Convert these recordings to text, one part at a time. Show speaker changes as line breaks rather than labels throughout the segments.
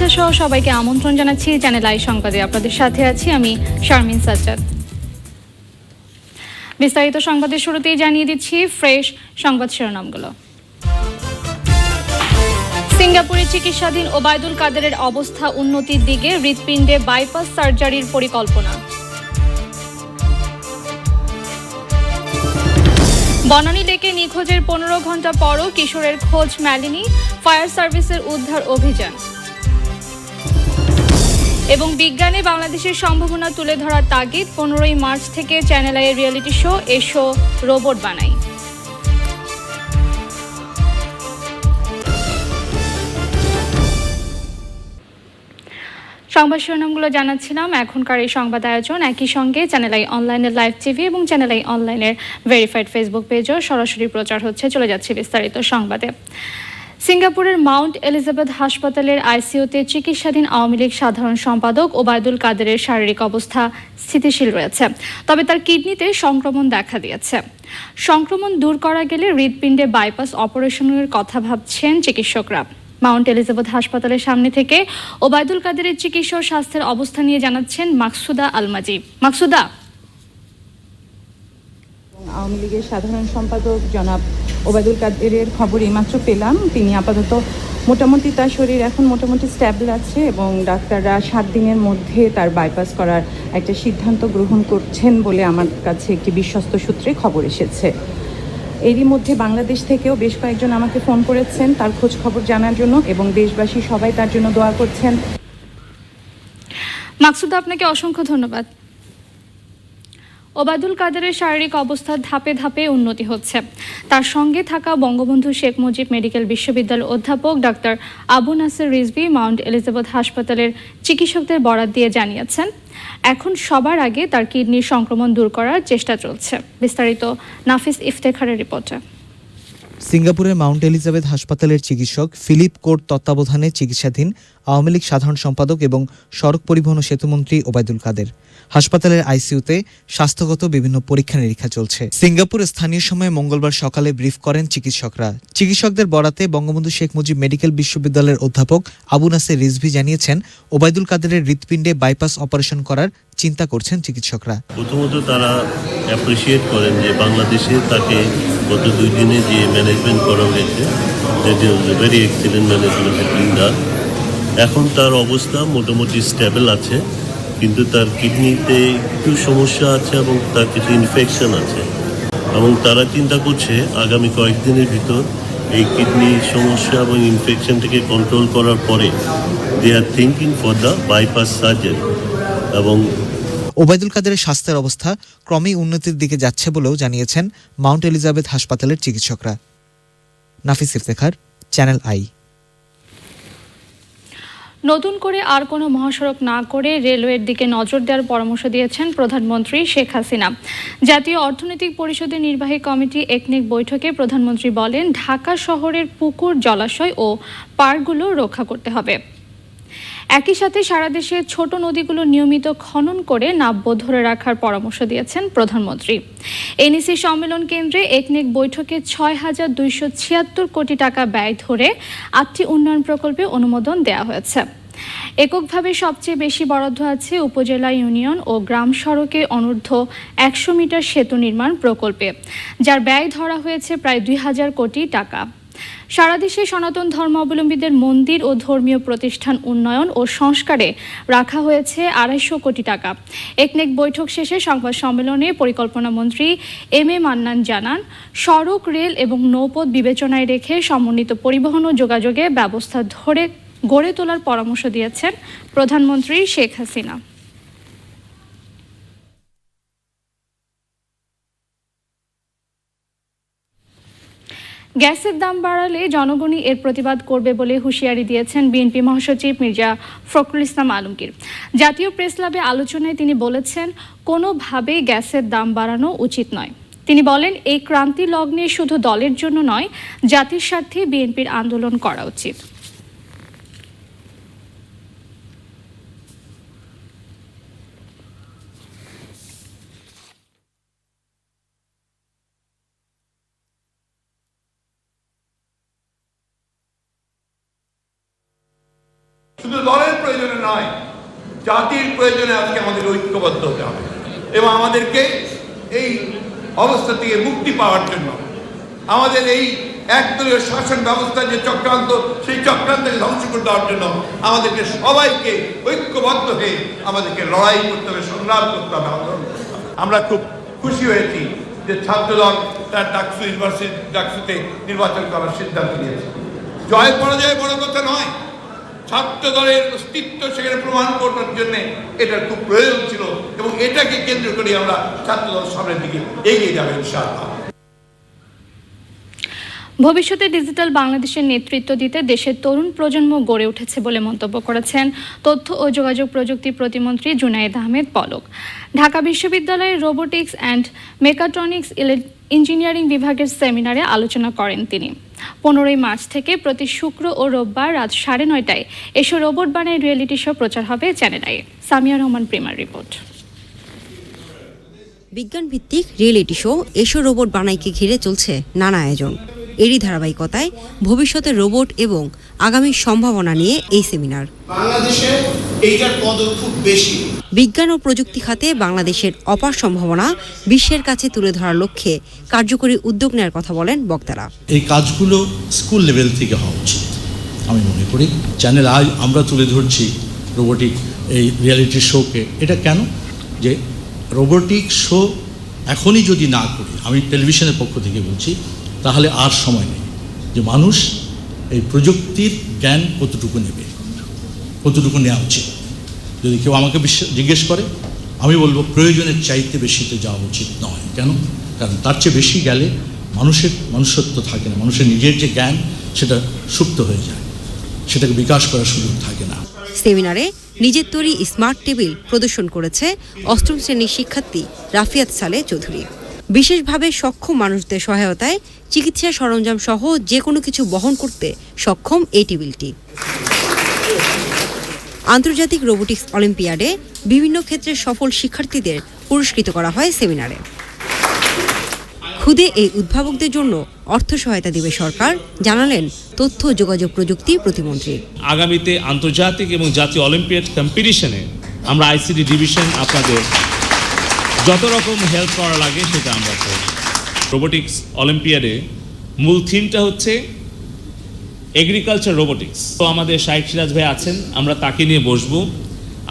শুভেচ্ছা সহ সবাইকে আমন্ত্রণ জানাচ্ছি চ্যানেল আই সংবাদে আপনাদের সাথে আছি আমি শারমিন সাজ্জাদ বিস্তারিত সংবাদের শুরুতেই জানিয়ে দিচ্ছি ফ্রেশ সংবাদ শিরোনামগুলো সিঙ্গাপুরে চিকিৎসাধীন ওবায়দুল কাদেরের অবস্থা উন্নতির দিকে হৃৎপিণ্ডে বাইপাস সার্জারির পরিকল্পনা বনানী লেকে নিখোঁজের পনেরো ঘন্টা পরও কিশোরের খোঁজ মেলেনি ফায়ার সার্ভিসের উদ্ধার অভিযান এবং বিজ্ঞানে বাংলাদেশের সম্ভাবনা তুলে ধরার তাগিদ পনেরোই মার্চ থেকে চ্যানেল আইয়ের রিয়েলিটি শো এ শো রোবট বানাই সংবাদ শিরোনামগুলো জানাচ্ছিলাম এখনকার এই সংবাদ আয়োজন একই সঙ্গে চ্যানেল আই অনলাইনের লাইভ টিভি এবং চ্যানেল আই অনলাইনের ভেরিফাইড ফেসবুক পেজও সরাসরি প্রচার হচ্ছে চলে যাচ্ছে বিস্তারিত সংবাদে সিঙ্গাপুরের মাউন্ট এলিজাবেথ হাসপাতালের আইসিওতে চিকিৎসাধীন আওয়ামী লীগ সাধারণ সম্পাদক ওবায়দুল কাদেরের শারীরিক অবস্থা স্থিতিশীল রয়েছে তবে তার কিডনিতে সংক্রমণ দেখা দিয়েছে সংক্রমণ দূর করা গেলে হৃদপিণ্ডে বাইপাস অপারেশনের কথা ভাবছেন চিকিৎসকরা মাউন্ট এলিজাবেথ হাসপাতালের সামনে থেকে ওবায়দুল কাদেরের চিকিৎসা স্বাস্থ্যের অবস্থা নিয়ে জানাচ্ছেন মাকসুদা আলমাজি মাকসুদা
আওয়ামী লীগের সাধারণ সম্পাদক জনাব ওবায়দুল কাদেরের খবর এইমাত্র পেলাম তিনি আপাতত মোটামুটি তার শরীর এখন মোটামুটি স্ট্যাবল আছে এবং ডাক্তাররা সাত দিনের মধ্যে তার বাইপাস করার একটা সিদ্ধান্ত গ্রহণ করছেন বলে আমার কাছে একটি বিশ্বস্ত সূত্রে খবর এসেছে এরই মধ্যে বাংলাদেশ থেকেও বেশ কয়েকজন আমাকে ফোন করেছেন তার খোঁজ খবর জানার জন্য এবং দেশবাসী সবাই তার জন্য দোয়া করছেন
মাকসুদা আপনাকে অসংখ্য ধন্যবাদ ওবায়দুল কাদেরের শারীরিক অবস্থার ধাপে ধাপে উন্নতি হচ্ছে তার সঙ্গে থাকা বঙ্গবন্ধু শেখ মুজিব মেডিকেল বিশ্ববিদ্যালয়ের অধ্যাপক doctor Abu Nasir Rizvi Mount Elizabeth হাসপাতালের চিকিৎসকদের বরাত দিয়ে জানিয়েছেন এখন সবার আগে তার কিডনির সংক্রমণ দূর করার চেষ্টা চলছে বিস্তারিত নাফিস ইফতেখারের রিপোর্টে
সিঙ্গাপুরের মাউন্ট এলিজাবেথ হাসপাতালের চিকিৎসক ফিলিপ কোর্ট তত্ত্বাবধানে চিকিৎসাধীন আওয়ামী লীগ সাধারণ সম্পাদক এবং সড়ক পরিবহন ও সেতুমন্ত্রী ওবায়দুল কাদের হাসপাতালের আইসিউতে স্বাস্থ্যগত বিভিন্ন পরীক্ষা নিরীক্ষা চলছে সিঙ্গাপুর স্থানীয় সময়ে মঙ্গলবার সকালে ব্রিফ করেন চিকিৎসকরা চিকিৎসকদের বরাতে বঙ্গবন্ধু শেখ মুজিব মেডিকেল বিশ্ববিদ্যালয়ের অধ্যাপক আবু নাসের রিজভি জানিয়েছেন ওবায়দুল কাদেরের হৃৎপিণ্ডে বাইপাস অপারেশন করার চিন্তা করছেন চিকিৎসকরা
প্রথমত তারা অ্যাপ্রিসিয়েট করেন যে বাংলাদেশে তাকে গত দুই দিনে যে ম্যানেজমেন্ট করা হয়েছে ভেরি এক্সিলেন্ট ম্যানেজমেন্ট এখন তার অবস্থা মোটামুটি স্টেবল আছে কিন্তু তার কিডনিতে একটু সমস্যা আছে এবং তার কিছু ইনফেকশন আছে এবং তারা চিন্তা করছে আগামী কয়েকদিনের ভিতর এই কিডনি সমস্যা এবং ইনফেকশনটাকে কন্ট্রোল করার পরে they are thinking for the bypass surgery এবং ওবায়দুল কাদেরের স্বাস্থ্যের অবস্থা ক্রমেই উন্নতির দিকে যাচ্ছে বলেও জানিয়েছেন মাউন্ট এলিজাবেথ হাসপাতালের চিকিৎসকরা নাফিস ইফতেখার চ্যানেল আই
নতুন করে আর কোনো মহাসড়ক না করে রেলওয়ের দিকে নজর দেওয়ার পরামর্শ দিয়েছেন প্রধানমন্ত্রী শেখ হাসিনা জাতীয় অর্থনৈতিক পরিষদের নির্বাহী কমিটি একনিক বৈঠকে প্রধানমন্ত্রী বলেন ঢাকা শহরের পুকুর জলাশয় ও পার্কগুলো রক্ষা করতে হবে একই সাথে সারা দেশে ছোট নদীগুলো নিয়মিত খনন করে নাব্য ধরে রাখার পরামর্শ দিয়েছেন প্রধানমন্ত্রী এনএসি সম্মেলন কেন্দ্রে একনেক বৈঠকে ছয় হাজার দুইশো ছিয়াত্তর কোটি টাকা ব্যয় ধরে আটটি উন্নয়ন প্রকল্পে অনুমোদন দেওয়া হয়েছে এককভাবে সবচেয়ে বেশি বরাদ্দ আছে উপজেলা ইউনিয়ন ও গ্রাম সড়কে অনূর্ধ্ব একশো মিটার সেতু নির্মাণ প্রকল্পে যার ব্যয় ধরা হয়েছে প্রায় দুই হাজার কোটি টাকা সারা দেশে সনাতন ধর্মাবলম্বীদের মন্দির ও ধর্মীয় প্রতিষ্ঠান উন্নয়ন ও সংস্কারে রাখা হয়েছে আড়াইশো কোটি টাকা একনেক বৈঠক শেষে সংবাদ সম্মেলনে পরিকল্পনা মন্ত্রী এম এ মান্নান জানান সড়ক রেল এবং নৌপথ বিবেচনায় রেখে সমন্বিত পরিবহন ও যোগাযোগে ব্যবস্থা ধরে গড়ে তোলার পরামর্শ দিয়েছেন প্রধানমন্ত্রী শেখ হাসিনা গ্যাসের দাম বাড়ালে জনগণই এর প্রতিবাদ করবে বলে হুঁশিয়ারি দিয়েছেন বিএনপি মহাসচিব মির্জা ফখরুল ইসলাম আলমগীর জাতীয় প্রেস ক্লাবে আলোচনায় তিনি বলেছেন কোনোভাবে গ্যাসের দাম বাড়ানো উচিত নয় তিনি বলেন এই ক্রান্তি লগ্নে শুধু দলের জন্য নয় জাতির স্বার্থে বিএনপির আন্দোলন করা উচিত প্রয়োজনে আজকে আমাদের ঐক্যবদ্ধ হতে হবে এবং আমাদেরকে এই অবস্থা থেকে মুক্তি পাওয়ার জন্য আমাদের এই একদলীয় শাসন ব্যবস্থা যে চক্রান্ত সেই চক্রান্তকে ধ্বংস করে দেওয়ার জন্য আমাদেরকে সবাইকে ঐক্যবদ্ধ হয়ে আমাদেরকে লড়াই করতে হবে সংগ্রাম করতে হবে আন্দোলন আমরা খুব খুশি হয়েছি যে ছাত্রদল তার ডাকসু ইউনিভার্সিটি ডাকসুতে নির্বাচন করার সিদ্ধান্ত নিয়েছে জয় পরাজয় বড় কথা নয় ছাত্র দলের অস্তিত্ব সেখানে প্রমাণ করার জন্য এটা খুব প্রয়োজন ছিল এবং এটাকে কেন্দ্র করে আমরা ছাত্র দল সামনের দিকে এগিয়ে যাবে ইনশাআল্লাহ ভবিষ্যতে ডিজিটাল বাংলাদেশের নেতৃত্ব দিতে দেশের তরুণ প্রজন্ম গড়ে উঠেছে বলে মন্তব্য করেছেন তথ্য ও যোগাযোগ প্রযুক্তি প্রতিমন্ত্রী জুনায়েদ আহমেদ পলক ঢাকা বিশ্ববিদ্যালয়ের রোবোটিক্স অ্যান্ড মেকাট্রনিক্স ইঞ্জিনিয়ারিং বিভাগের সেমিনারে আলোচনা করেন তিনি পনেরোই মার্চ থেকে প্রতি শুক্র ও রোববার রাত সাড়ে নয়টায় এসো রোবট বানায় রিয়েলিটি শো প্রচার হবে চ্যানেল আই সামিয়া রহমান প্রিমার রিপোর্ট
বিজ্ঞান ভিত্তিক রিয়েলিটি শো এসো রোবট বানাইকে ঘিরে চলছে নানা আয়োজন এরই ধারাবাহিকতায় ভবিষ্যতে রোবট এবং আগামী সম্ভাবনা নিয়ে এই সেমিনার বিজ্ঞান ও প্রযুক্তি খাতে বাংলাদেশের অপার সম্ভাবনা বিশ্বের কাছে তুলে ধরার লক্ষ্যে কার্যকরী উদ্যোগ নেওয়ার কথা বলেন বক্তারা
এই কাজগুলো স্কুল লেভেল থেকে হওয়া উচিত আমি মনে করি চ্যানেল আজ আমরা তুলে ধরছি রোবোটিক এই রিয়ালিটি শোকে এটা কেন যে রোবোটিক শো এখনই যদি না করি আমি টেলিভিশনের পক্ষ থেকে বলছি তাহলে আর সময় নেই যে মানুষ এই প্রযুক্তির জ্ঞান কতটুকু নেবে কতটুকু নেওয়া উচিত যদি কেউ আমাকে জিজ্ঞেস করে আমি বলবো প্রয়োজনের চাইতে বেশিতে যাওয়া উচিত নয় কেন কারণ তার চেয়ে বেশি গেলে মানুষের মনুষ্যত্ব থাকে না মানুষের নিজের যে জ্ঞান সেটা সুপ্ত হয়ে যায় সেটাকে বিকাশ করার সুযোগ থাকে না
সেমিনারে নিজের তৈরি স্মার্ট টেবিল প্রদর্শন করেছে অষ্টম শ্রেণীর শিক্ষার্থী রাফিয়াত সালে চৌধুরী বিশেষভাবে সক্ষম মানুষদের সহায়তায় চিকিৎসা সরঞ্জাম সহ যে কোনো কিছু বহন করতে সক্ষম এই টেবিলটি আন্তর্জাতিক রোবোটিক্স অলিম্পিয়াডে বিভিন্ন ক্ষেত্রে সফল শিক্ষার্থীদের পুরস্কৃত করা হয় সেমিনারে খুদে এই উদ্ভাবকদের জন্য অর্থ সহায়তা দেবে সরকার জানালেন তথ্য যোগাযোগ প্রযুক্তি প্রতিমন্ত্রী
আগামীতে আন্তর্জাতিক এবং জাতীয় অলিম্পিয়াড কম্পিটিশনে আমরা আইসিডি ডিভিশন আপনাদের যত রকম হেল্প করা লাগে সেটা আমরা করব রোবোটিক্স অলিম্পিয়াডে মূল থিমটা হচ্ছে এগ্রিকালচার রোবোটিক্স তো আমাদের শাহেক সিরাজ ভাই আছেন আমরা তাকে নিয়ে বসব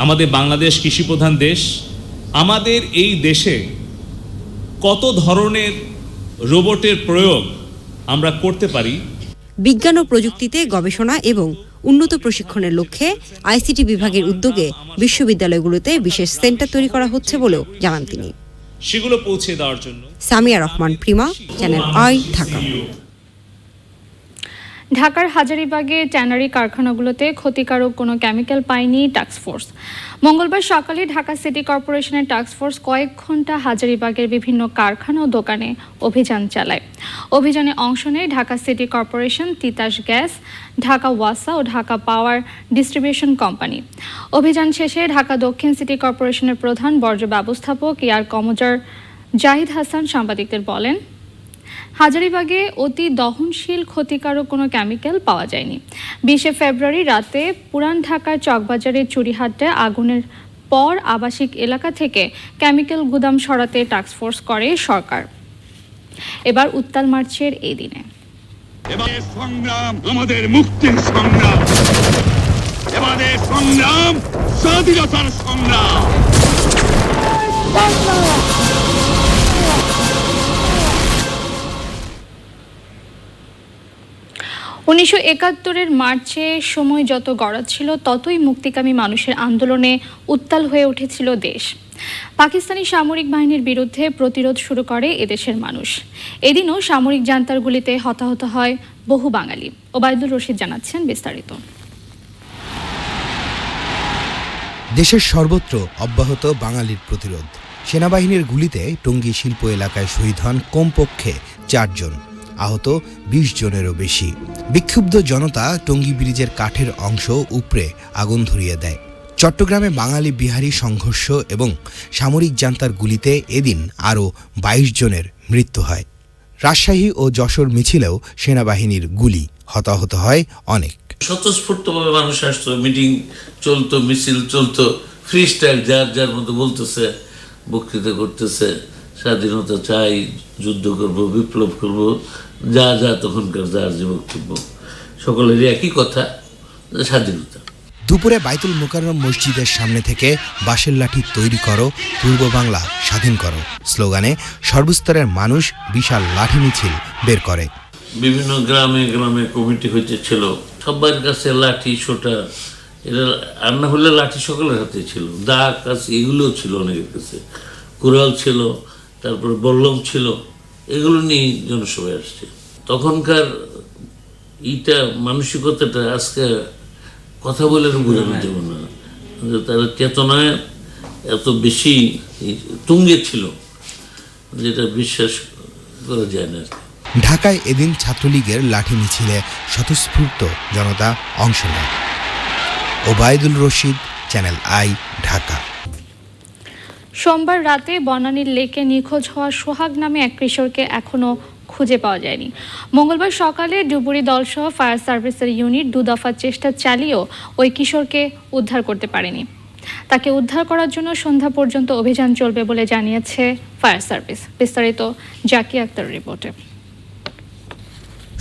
আমাদের বাংলাদেশ কৃষিপ্রধান দেশ আমাদের এই দেশে কত ধরনের রোবটের প্রয়োগ আমরা করতে পারি
বিজ্ঞান ও প্রযুক্তিতে গবেষণা এবং উন্নত প্রশিক্ষণের লক্ষ্যে আইসিটি বিভাগের উদ্যোগে বিশ্ববিদ্যালয়গুলোতে বিশেষ সেন্টার তৈরি করা হচ্ছে বলেও জানান তিনি
সেগুলো পৌঁছে দেওয়ার জন্য সামিয়া রহমান প্রিমা চ্যানেল আই ঢাকা
ঢাকার হাজারিবাগে ট্যানারি কারখানাগুলোতে ক্ষতিকারক কোনো কেমিক্যাল পায়নি টাস্কফোর্স মঙ্গলবার সকালে ঢাকা সিটি কর্পোরেশনের টাস্কফোর্স কয়েক ঘন্টা হাজারিবাগের বিভিন্ন কারখানা ও দোকানে অভিযান চালায় অভিযানে অংশ নেয় Dhaka city corporation Titas gas Dhaka ওয়াসা ও ঢাকা পাওয়ার ডিস্ট্রিবিউশন কোম্পানি অভিযান শেষে ঢাকা দক্ষিণ সিটি কর্পোরেশনের প্রধান বর্জ্য ব্যবস্থাপক ইয়ার কমজার জাহিদ হাসান সাংবাদিকদের বলেন হাজারিবাগে অতি দহনশীল ক্ষতিকারক কোনো কেমিক্যাল পাওয়া যায়নি বিশে ফেব্রুয়ারি রাতে পুরান ঢাকার চকবাজারের চুরিহাটে আগুনের পর আবাসিক এলাকা থেকে কেমিক্যাল গুদাম সরাতে টাস্কফোর্স করে সরকার এবার উত্তাল মার্চের এই দিনে সংগ্রাম স্বাধীনতার সংগ্রাম উনিশশো একাত্তরের মার্চে সময় যত গড়াচ্ছিল ততই মুক্তিকামী মানুষের আন্দোলনে উত্তাল হয়ে উঠেছিল দেশ পাকিস্তানি সামরিক বাহিনীর বিরুদ্ধে প্রতিরোধ শুরু করে এদেশের মানুষ এদিনও সামরিক জান্তার গুলিতে হতাহত হয় বহু বাঙালি ওবায়দুল রশিদ জানাচ্ছেন বিস্তারিত
দেশের সর্বত্র অব্যাহত বাঙালির প্রতিরোধ সেনাবাহিনীর গুলিতে টঙ্গী শিল্প এলাকায় শহীদ হন কমপক্ষে চারজন আহত ২০ জনেরও বেশি বিক্ষুব্ধ জনতা টঙ্গী ব্রিজের কাঠের অংশ উপরে আগুন ধরিয়ে দেয় চট্টগ্রামে বাঙালি বিহারি সংঘর্ষ এবং সামরিক জান্তার গুলিতে এদিন আরও ২২ জনের মৃত্যু হয় রাজশাহী ও যশোর মিছিলেও সেনাবাহিনীর গুলি হতাহত হয় অনেক
স্বতঃস্ফূর্তভাবে মানুষ আসতো মিটিং চলতো মিছিল চলতো ফ্রি স্টাইল যার যার মতো বলতেছে বক্তৃতা করতেছে স্বাধীনতা চাই যুদ্ধ করব বিপ্লব করব যা যা তখনকার যা যে বক্তব্য সকলেরই একই কথা স্বাধীনতা
দুপুরে বাইতুল মোকাররম মসজিদের সামনে থেকে বাঁশের লাঠি তৈরি করো পূর্ব বাংলা স্বাধীন করো স্লোগানে সর্বস্তরের মানুষ বিশাল লাঠি মিছিল বের করে
বিভিন্ন গ্রামে গ্রামে কমিটি হয়েছে ছিল সবার কাছে লাঠি ছোটা এটা আর হলে লাঠি সকলের হাতে ছিল দা কাছে এগুলোও ছিল অনেকের কাছে কুড়াল ছিল তারপর বল্লম ছিল এগুলো নিয়ে জনসভায় আসছে তখনকার ইটা মানসিকতাটা আজকে কথা বলে বোঝানো হ্যাঁ। যাবে না তার চেতনায় এত বেশি তুঙ্গে ছিল যেটা বিশ্বাস করা যায় না
ঢাকায় এদিন ছাত্রলীগের লাঠি মিছিলে স্বতঃস্ফূর্ত জনতা অংশ নেয় ওবায়দুল রশিদ চ্যানেল আই ঢাকা
সোমবার রাতে বনানীর লেকে নিখোঁজ হওয়া সোহাগ নামে এক কিশোরকে এখনও খুঁজে পাওয়া যায়নি মঙ্গলবার সকালে ডুবুরি দলসহ ফায়ার সার্ভিসের ইউনিট দুদফা চেষ্টা চালিয়েও ওই কিশোরকে উদ্ধার করতে পারেনি তাকে উদ্ধার করার জন্য সন্ধ্যা পর্যন্ত অভিযান চলবে বলে জানিয়েছে ফায়ার সার্ভিস বিস্তারিত জাকি আক্তার রিপোর্টে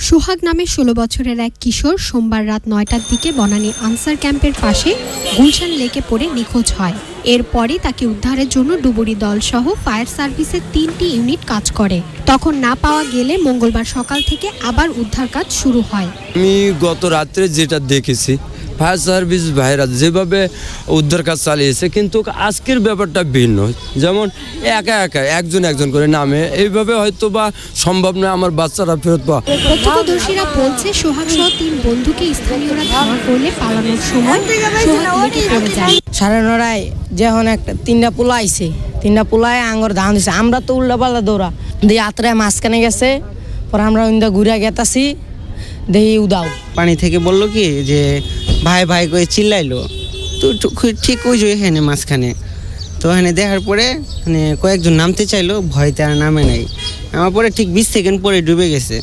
সোহাগ নামে ষোলো বছরের এক কিশোর সোমবার রাত নয়টার দিকে বনানী আনসার ক্যাম্পের পাশে গুলশান লেকে পড়ে নিখোঁজ হয় এরপরে তাকে উদ্ধারের জন্য ডুবুরি দলসহ ফায়ার সার্ভিসের তিনটি ইউনিট কাজ করে তখন না পাওয়া গেলে মঙ্গলবার সকাল থেকে আবার উদ্ধার কাজ শুরু হয়
আমি গত রাত্রে যেটা দেখেছি ফায়ার সার্ভিস ভাইরা যেভাবে উদ্ধার কাজ চালিয়েছে কিন্তু আজকের ব্যাপারটা ভিন্ন যেমন একা একা একজন একজন করে নামে এইভাবে হয়তো বা সম্ভব নয় আমার বাচ্চারা ফেরত পাওয়া
নড়ায় একটা তিনটা পোলা তিনটা আঙ্গর ধান দিছে আমরা তো উল্টা পাল্টা দৌড়া দিয়ে আত্রায় মাঝখানে গেছে পরে আমরা ঘুরে গেতাছি দেহি উদাও
পানি থেকে বললো কি যে ভাই ভাই করে চিল্লাইলো তো ঠিক ওই যে এখানে মাঝখানে তো এখানে দেখার পরে মানে কয়েকজন নামতে চাইলো ভয়তে আর নামে নাই আমার পরে ঠিক বিশ সেকেন্ড পরে ডুবে গেছে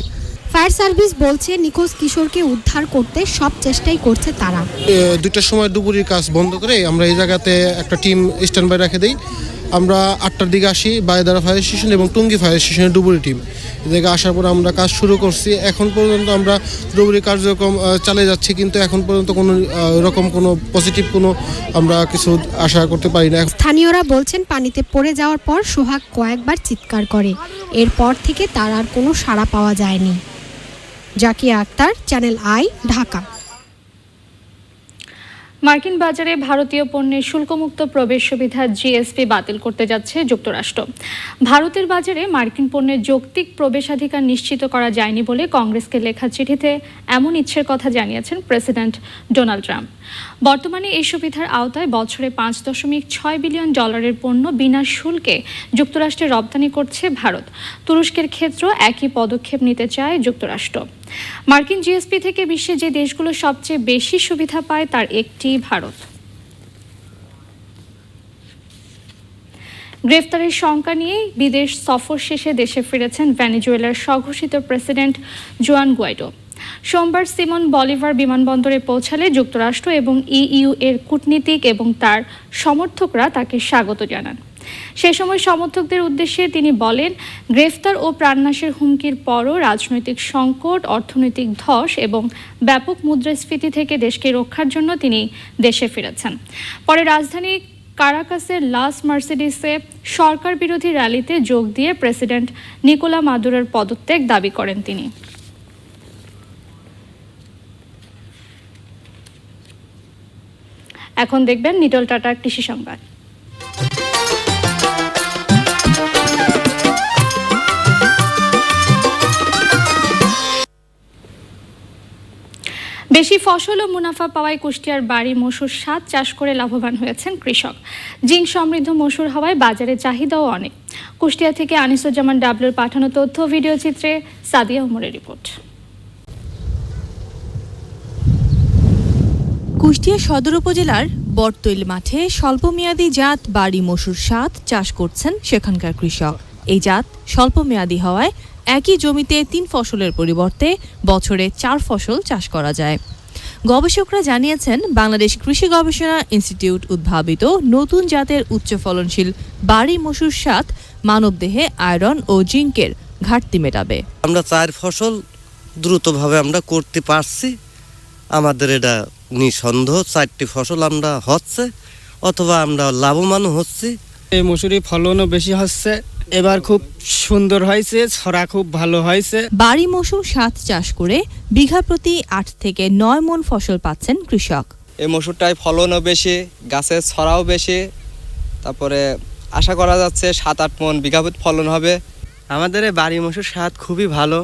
ফায়ার সার্ভিস বলছে নিখোঁজ কিশোরকে উদ্ধার করতে সব চেষ্টাই করছে তারা
দুটার সময় দুপুরের কাজ বন্ধ করে আমরা এই জায়গাতে একটা টিম স্ট্যান্ড বাই রেখে দিই আমরা আটটার দিকে আসি বায়দারা ফায়ার স্টেশন এবং টুঙ্গি ফায়ার স্টেশনের ডুবুরি টিম এদিকে আসার পর আমরা কাজ শুরু করছি এখন পর্যন্ত আমরা ডুবুরি কার্যক্রম চালিয়ে যাচ্ছি কিন্তু এখন পর্যন্ত কোনো রকম কোনো পজিটিভ কোনো আমরা কিছু আশা করতে পারি না
স্থানীয়রা বলছেন পানিতে পড়ে যাওয়ার পর সোহাগ কয়েকবার চিৎকার করে এরপর থেকে তার আর কোনো সাড়া পাওয়া যায়নি জাকিয়া আক্তার চ্যানেল আই ঢাকা মার্কিন বাজারে ভারতীয় পণ্যের শুল্কমুক্ত প্রবেশ সুবিধা জিএসপি বাতিল করতে যাচ্ছে যুক্তরাষ্ট্র ভারতের বাজারে মার্কিন পণ্যের যৌক্তিক প্রবেশাধিকার নিশ্চিত করা যায়নি বলে কংগ্রেসকে লেখা চিঠিতে এমন ইচ্ছের কথা জানিয়েছেন প্রেসিডেন্ট ডোনাল্ড ট্রাম্প বর্তমানে এই সুবিধার আওতায় বছরে পাঁচ দশমিক ছয় বিলিয়ন ডলারের পণ্য বিনা শুল্কে যুক্তরাষ্ট্রে রপ্তানি করছে ভারত তুরস্কের ক্ষেত্রেও একই পদক্ষেপ নিতে চায় যুক্তরাষ্ট্র মার্কিন জিএসপি থেকে বিশ্বে যে দেশগুলো সবচেয়ে বেশি সুবিধা পায় তার একটি ভারত গ্রেফতারের শঙ্কা নিয়ে বিদেশ সফর শেষে দেশে ফিরেছেন ভ্যানিজুয়েলার স্বঘোষিত প্রেসিডেন্ট জোয়ান গুয়াইডো সোমবার সিমন বলিভার বিমানবন্দরে পৌঁছালে যুক্তরাষ্ট্র এবং ইইউ এর কূটনীতিক এবং তার সমর্থকরা তাকে স্বাগত জানান সে সময় সমর্থকদের উদ্দেশ্যে তিনি বলেন গ্রেফতার ও প্রাণনাশের হুমকির পরও রাজনৈতিক সংকট অর্থনৈতিক ধস এবং ব্যাপক মুদ্রাস্ফীতি থেকে দেশকে রক্ষার জন্য তিনি দেশে ফিরেছেন পরে রাজধানী কারাকাসের লাস মার্সিডিসে সরকার বিরোধী র্যালিতে যোগ দিয়ে প্রেসিডেন্ট নিকোলা মাদুরের পদত্যাগ দাবি করেন তিনি এখন দেখবেন নিটল টাটা কৃষি সংবাদ বেশি ফসল ও মুনাফা পাওয়ায় কুষ্টিয়ার বাড়ি মসুর সাত চাষ করে লাভবান হয়েছেন কৃষক জিঙ্ক সমৃদ্ধ মসুর হওয়ায় বাজারে চাহিদাও অনেক কুষ্টিয়া থেকে আনিসুজ্জামান ডাবলুর পাঠানো তথ্য ভিডিও চিত্রে সাদিয়া উমরের রিপোর্ট কুষ্টিয়া সদর উপজেলার বটতৈল মাঠে স্বল্পমেয়াদী জাত বাড়ি মসুর সাত চাষ করছেন সেখানকার কৃষক এই জাত স্বল্পমেয়াদী হওয়ায় একই জমিতে তিন ফসলের পরিবর্তে বছরে চার ফসল চাষ করা যায় গবেষকরা জানিয়েছেন বাংলাদেশ কৃষি গবেষণা ইনস্টিটিউট উদ্ভাবিত নতুন জাতের উচ্চ ফলনশীল বাড়ি মসুর সাত মানবদেহে আয়রন ও জিঙ্কের ঘাটতি মেটাবে
আমরা চার ফসল দ্রুতভাবে আমরা করতে পারছি আমাদের এটা নিঃসন্দেহ চারটি ফসল আমরা হচ্ছে অথবা আমরা লাভবানও হচ্ছি
এই মসুরি ফলনও বেশি হচ্ছে এবার খুব সুন্দর হয়েছে ছড়া খুব ভালো হয়েছে
বাড়ি মৌসুম সাত চাষ করে বিঘা প্রতি আট থেকে নয় মন ফসল পাচ্ছেন কৃষক
এই মসুরটায় ফলনও বেশি গাছের ছড়াও বেশি তারপরে আশা করা যাচ্ছে সাত আট মন বিঘা প্রতি ফলন হবে
আমাদের এই বাড়ি মসুর স্বাদ খুবই ভালো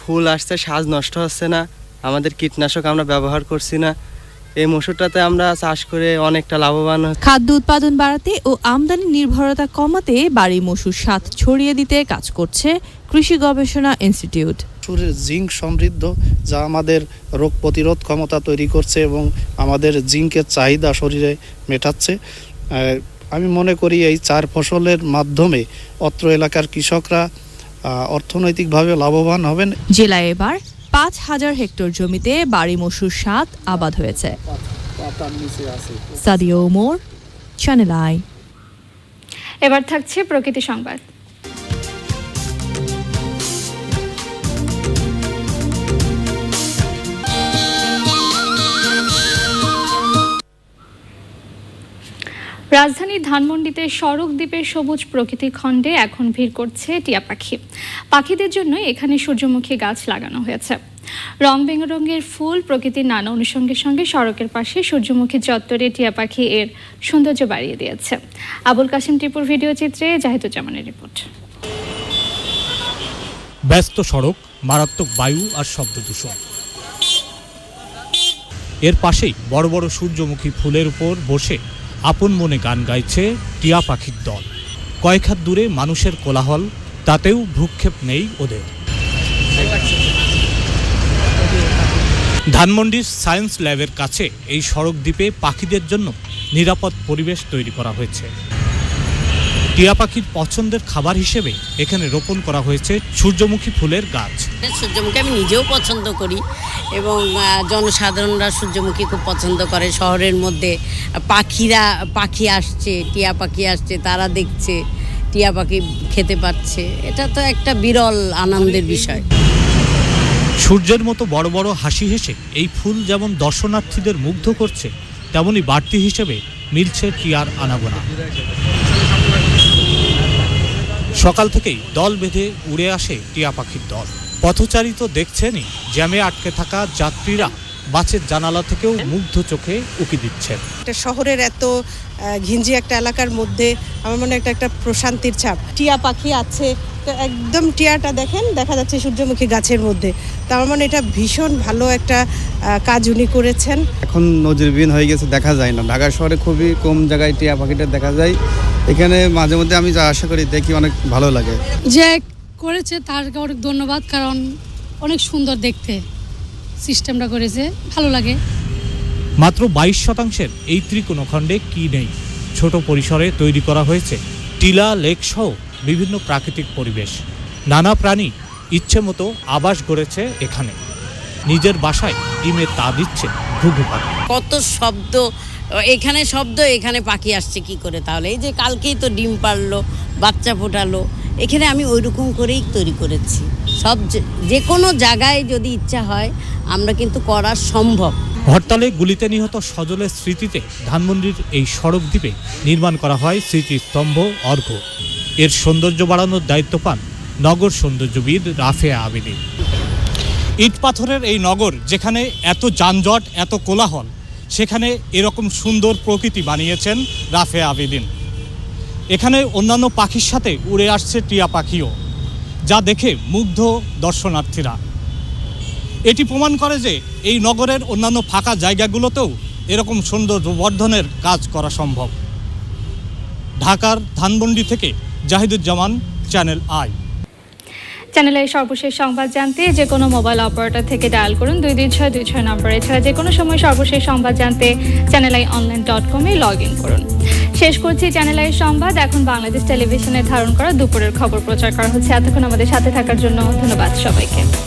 ফুল আসছে সাজ নষ্ট হচ্ছে না আমাদের কীটনাশক আমরা ব্যবহার করছি না এই মসুরটাতে আমরা চাষ করে অনেকটা লাভবান
খাদ্য উৎপাদন বাড়াতে ও আমদানি নির্ভরতা কমাতে বাড়ি মসুর স্বাদ ছড়িয়ে দিতে কাজ করছে কৃষি গবেষণা ইনস্টিটিউট
প্রচুর জিঙ্ক সমৃদ্ধ যা আমাদের রোগ প্রতিরোধ ক্ষমতা তৈরি করছে এবং আমাদের জিঙ্কের চাহিদা শরীরে মেটাচ্ছে আমি মনে করি এই চার ফসলের মাধ্যমে অত্র এলাকার কৃষকরা অর্থনৈতিকভাবে লাভবান হবেন
জেলায় এবার পাঁচ হাজার হেক্টর জমিতে বাড়ি মসুর সাত আবাদ হয়েছে সাদিও ওমর চ্যানেল আই এবার থাকছে প্রকৃতি সংবাদ রাজধানীর ধানমন্ডিতে সড়ক দ্বীপের সবুজ প্রকৃতি খণ্ডে এখন ভিড় করছে টিয়া পাখি পাখিদের জন্য এখানে সূর্যমুখী গাছ লাগানো হয়েছে রং বেরঙের ফুল প্রকৃতির নানা অনুষঙ্গের সঙ্গে সড়কের পাশে সূর্যমুখী চত্বরে টিয়া পাখি এর সৌন্দর্য বাড়িয়ে দিয়েছে আবুল কাসিম টিপুর ভিডিও চিত্রে জাহিদুজ্জামানের রিপোর্ট
ব্যস্ত সড়ক মারাত্মক বায়ু আর শব্দ দূষণ এর পাশেই বড় বড় সূর্যমুখী ফুলের উপর বসে আপন মনে গান গাইছে টিয়া পাখির দল কয়েক হাত দূরে মানুষের কোলাহল তাতেও ভ্রুক্ষেপ নেই ওদের ধানমন্ডির সায়েন্স ল্যাবের কাছে এই সড়ক দ্বীপে পাখিদের জন্য নিরাপদ পরিবেশ তৈরি করা হয়েছে টিয়া পাখির পছন্দের খাবার হিসেবে এখানে রোপণ করা হয়েছে সূর্যমুখী ফুলের গাছ
সূর্যমুখী আমি নিজেও পছন্দ করি এবং জনসাধারণরা সূর্যমুখী খুব পছন্দ করে শহরের মধ্যে পাখিরা পাখি আসছে টিয়া পাখি আসছে তারা দেখছে টিয়া পাখি খেতে পাচ্ছে এটা তো একটা বিরল আনন্দের বিষয়
সূর্যের মতো বড় বড় হাসি হেসে এই ফুল যেমন দর্শনার্থীদের মুগ্ধ করছে তেমনই বাড়তি হিসেবে মিলছে টিয়ার আনাগোনা সকাল থেকেই দল বেঁধে উড়ে আসে টিয়া পাখির দল পথচারী তো দেখছেনই জ্যামে আটকে থাকা যাত্রীরা বাসের জানালা থেকেও মুগ্ধ চোখে উকি দিচ্ছেন
একটা শহরের এত ঘিঞ্জি একটা এলাকার মধ্যে আমার মনে একটা একটা প্রশান্তির ছাপ টিয়া পাখি আছে তো একদম টিয়াটা দেখেন দেখা যাচ্ছে সূর্যমুখী গাছের মধ্যে তো আমার মনে এটা ভীষণ ভালো একটা কাজ উনি করেছেন
এখন নজরবিহীন হয়ে গেছে দেখা যায় না ঢাকা শহরে খুবই কম জায়গায় টিয়া পাখিটা দেখা যায় এখানে মাঝে মধ্যে আমি যা আশা করি দেখি অনেক ভালো লাগে
যে করেছে তার অনেক ধন্যবাদ কারণ অনেক সুন্দর দেখতে সিস্টেমটা করেছে ভালো লাগে
মাত্র বাইশ শতাংশের এই খণ্ডে কি নেই ছোট পরিসরে তৈরি করা হয়েছে টিলা লেক সহ বিভিন্ন প্রাকৃতিক পরিবেশ নানা প্রাণী ইচ্ছে মতো আবাস গড়েছে এখানে নিজের বাসায় ডিমে তা দিচ্ছে ঘুঘু পাখি
কত শব্দ এখানে শব্দ এখানে পাখি আসছে কি করে তাহলে এই যে কালকেই তো ডিম পারলো বাচ্চা ফোটালো এখানে আমি ওই রকম করেই তৈরি করেছি সব যে কোনো জায়গায় যদি ইচ্ছা হয় আমরা কিন্তু করা সম্ভব
হরতালে গুলিতে নিহত সজলের স্মৃতিতে ধানমন্ডির এই সড়ক দ্বীপে নির্মাণ করা হয় স্মৃতিস্তম্ভ অর্ঘ এর সৌন্দর্য বাড়ানোর দায়িত্ব পান নগর সৌন্দর্যবিদ রাফেয়া আবেদি ইট পাথরের এই নগর যেখানে এত যানজট এত কোলাহল সেখানে এরকম সুন্দর প্রকৃতি বানিয়েছেন রাফে আবেদিন এখানে অন্যান্য পাখির সাথে উড়ে আসছে টিয়া পাখিও যা দেখে মুগ্ধ দর্শনার্থীরা এটি প্রমাণ করে যে এই নগরের অন্যান্য ফাঁকা জায়গাগুলোতেও এরকম সৌন্দর্য বর্ধনের কাজ করা সম্ভব ঢাকার ধানমন্ডি থেকে জাহিদুজ্জামান চ্যানেল আই
চ্যানেলে সর্বশেষ সংবাদ জানতে যে কোনো মোবাইল অপারেটর থেকে ডায়াল করুন দুই দুই ছয় দুই ছয় নম্বর এছাড়া যে কোনো সময় সর্বশেষ সংবাদ জানতে চ্যানেল আই অনলাইন ডট কমে লগ ইন করুন শেষ করছি চ্যানেল আই সংবাদ এখন বাংলাদেশ টেলিভিশনে ধারণ করা দুপুরের খবর প্রচার করা হচ্ছে এতক্ষণ আমাদের সাথে থাকার জন্য ধন্যবাদ সবাইকে